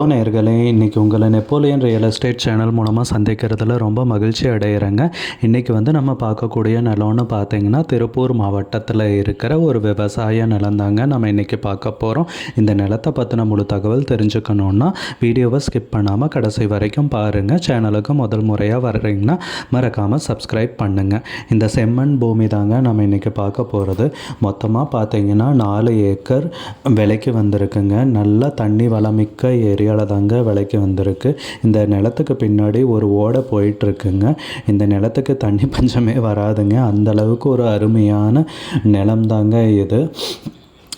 நேர்களே இன்றைக்கி உங்களை நெப்போலியன் ரியல் எஸ்டேட் சேனல் மூலமாக சந்திக்கிறதுல ரொம்ப மகிழ்ச்சி அடைகிறேங்க இன்றைக்கி வந்து நம்ம பார்க்கக்கூடிய நிலம்னு பார்த்தீங்கன்னா திருப்பூர் மாவட்டத்தில் இருக்கிற ஒரு விவசாய நிலம் தாங்க நம்ம இன்றைக்கி பார்க்க போகிறோம் இந்த நிலத்தை பற்றின முழு தகவல் தெரிஞ்சுக்கணுன்னா வீடியோவை ஸ்கிப் பண்ணாமல் கடைசி வரைக்கும் பாருங்கள் சேனலுக்கு முதல் முறையாக வர்றீங்கன்னா மறக்காமல் சப்ஸ்கிரைப் பண்ணுங்கள் இந்த செம்மண் பூமி தாங்க நம்ம இன்றைக்கி பார்க்க போகிறது மொத்தமாக பார்த்தீங்கன்னா நாலு ஏக்கர் விலைக்கு வந்திருக்குங்க. நல்ல தண்ணி வளமிக்க ஏரியாவில் தாங்க விலைக்கு வந்திருக்கு. இந்த நிலத்துக்கு பின்னாடி ஒரு ஓடை போயிட்டுருக்குங்க. இந்த நிலத்துக்கு தண்ணி பஞ்சமே வராதுங்க. அந்த அளவுக்கு ஒரு அருமையான நிலம் தாங்க இது.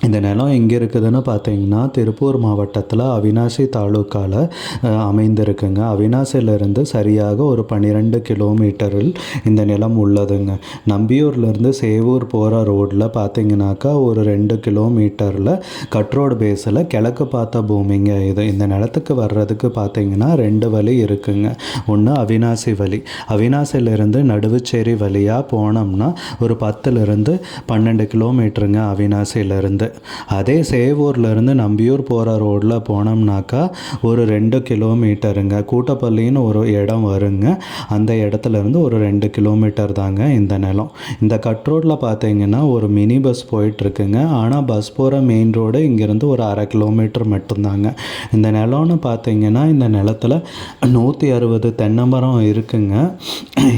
இந்த நிலம் எங்கே இருக்குதுன்னு பார்த்தீங்கன்னா திருப்பூர் மாவட்டத்தில் அவினாசி தாலுக்காவில் அமைந்திருக்குங்க. அவினாசியிலிருந்து சரியாக ஒரு பன்னிரெண்டு கிலோமீட்டரில் இந்த நிலம் உள்ளதுங்க. நம்பியூர்லேருந்து சேவூர் போகிற ரோட்டில் பார்த்தீங்கன்னாக்கா ஒரு ரெண்டு கிலோமீட்டரில் கட்ரோடு பேஸில் கிழக்கு பார்த்த பூமிங்க இது. இந்த நிலத்துக்கு வர்றதுக்கு பார்த்தீங்கன்னா ரெண்டு வழி இருக்குங்க. ஒன்று அவினாசி வழி. அவினாசியிலிருந்து நடுவுச்சேரி வழியாக போனோம்னா ஒரு பத்துலேருந்து பன்னெண்டு கிலோமீட்டருங்க அவினாசியிலேருந்து. அதே சேவூர்லேருந்து நம்பியூர் போகிற ரோட்டில் போனோம்னாக்கா ஒரு ரெண்டு கிலோமீட்டருங்க. கூட்டப்பள்ளின்னு ஒரு இடம் வருங்க. அந்த இடத்துல இருந்து ஒரு ரெண்டு கிலோமீட்டர் தாங்க இந்த நிலம். இந்த கட் ரோட்டில் பார்த்தீங்கன்னா ஒரு மினி பஸ் போயிட்டுருக்குங்க ஆனால் பஸ் போகிற மெயின் ரோடு இங்கேருந்து ஒரு அரை கிலோமீட்டர் மட்டும்தாங்க. இந்த நிலம்னு பார்த்தீங்கன்னா இந்த நிலத்தில் நூற்றி அறுபது தென்னமரம் இருக்குங்க.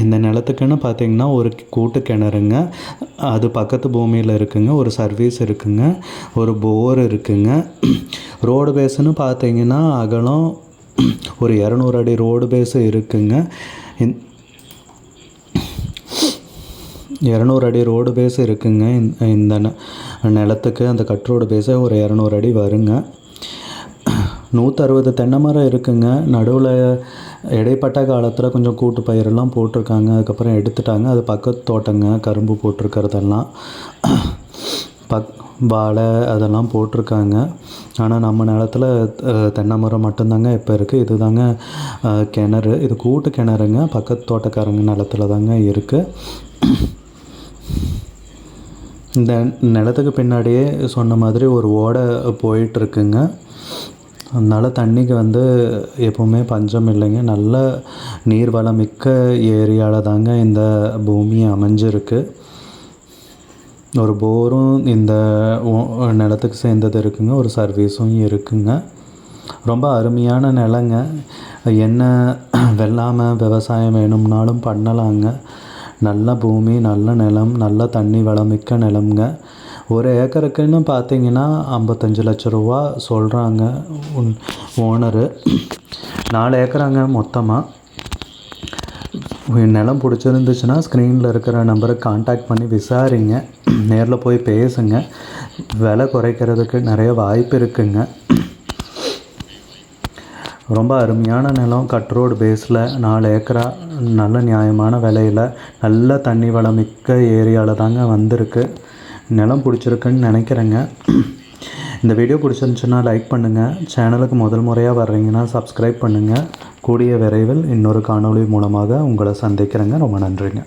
இந்த நிலத்துக்குன்னு பார்த்தீங்கன்னா ஒரு கூட்டு கிணறுங்க. அது பக்கத்து பூமியில் இருக்குங்க. ஒரு சர்வீஸ் இருக்குங்க. ஒரு போர் இருக்குங்க. ரோடு பேஸ்னு பார்த்தீங்கன்னா அகலம் ஒரு இரநூறு அடி ரோடு பேஸு இருக்குங்க. இரநூறு அடி ரோடு பேஸ் இருக்குங்க. இந்த- இந்த ந- நிலத்துக்கு அந்த கட் ரோடு பேஸே ஒரு இரநூறு அடி வருங்க. நூற்றறுபது தென்னை மரம் இருக்குங்க. நடுவில் இடைப்பட்ட காலத்தில் கொஞ்சம் கூட்டு பயிரெல்லாம் போட்டிருக்காங்க. அதுக்கப்புறம் எடுத்துட்டாங்க. அது பக்கத்து தோட்டங்க. கரும்பு போட்டிருக்கிறதெல்லாம். பக் வாழை அதெல்லாம் போட்டிருக்காங்க. ஆனால் நம்ம நிலத்துல தென்னை மரம் மட்டும்தாங்க இப்போ இருக்குது இது தாங்க கிணறு. இது கூட்டு கிணறுங்க. பக்கத்து தோட்டக்காரங்க நிலத்துல தாங்க இருக்குது இந்த நிலத்துக்கு பின்னாடியே சொன்ன மாதிரி ஒரு ஓடை போயிட்டுருக்குங்க. அதனால் தண்ணிக்கு வந்து எப்போவுமே பஞ்சம் இல்லைங்க. நல்ல நீர்வளம் மிக்க ஏரியாவில் தாங்க இந்த பூமி அமைஞ்சிருக்கு. ஒரு போரும் இந்த ஓ- நிலத்துக்கு சேர்ந்தது இருக்குங்க. ஒரு சர்வீஸும் இருக்குங்க. ரொம்ப அருமையான நிலங்க. என்ன வெள்ளாமை விவசாயம் வேணும்னாலும் பண்ணலாங்க. நல்ல பூமி நல்ல நிலம் நல்ல தண்ணி வளமிக்க நிலம்ங்க. ஒரு ஏக்கருக்குன்னு பார்த்தீங்கன்னா ஐம்பத்தஞ்சு லட்ச ரூபா சொல்கிறாங்க ஓனரு. நாலு ஏக்கராங்க மொத்தமாக நிலம் பிடிச்சிருந்துச்சுன்னா ஸ்க்ரீனில் இருக்கிற நம்பருக்கு காண்டாக்ட் பண்ணி விசாரிங்க. நேரில் போய் பேசுங்க. விலை குறைக்கிறதுக்கு நிறைய வாய்ப்பு இருக்குங்க. ரொம்ப அருமையான நிலம் கட் ரோடு பேஸில் நாலு ஏக்கரா நல்ல நியாயமான விலையில் நல்ல தண்ணி வளமிக்க ஏரியாவில் தாங்க வந்திருக்கு. நிலம் பிடிச்சிருக்குன்னு நினைக்கிறேங்க. இந்த வீடியோ பிடிச்சிருந்துச்சுன்னா லைக் பண்ணுங்கள் சேனலுக்கு முதல் முறையாக வர்றீங்கன்னா சப்ஸ்கிரைப் பண்ணுங்கள் கூடிய விரைவில் இன்னொரு காணொளி மூலமாக உங்களை சந்திக்கிறேங்க. ரொம்ப நன்றிங்க.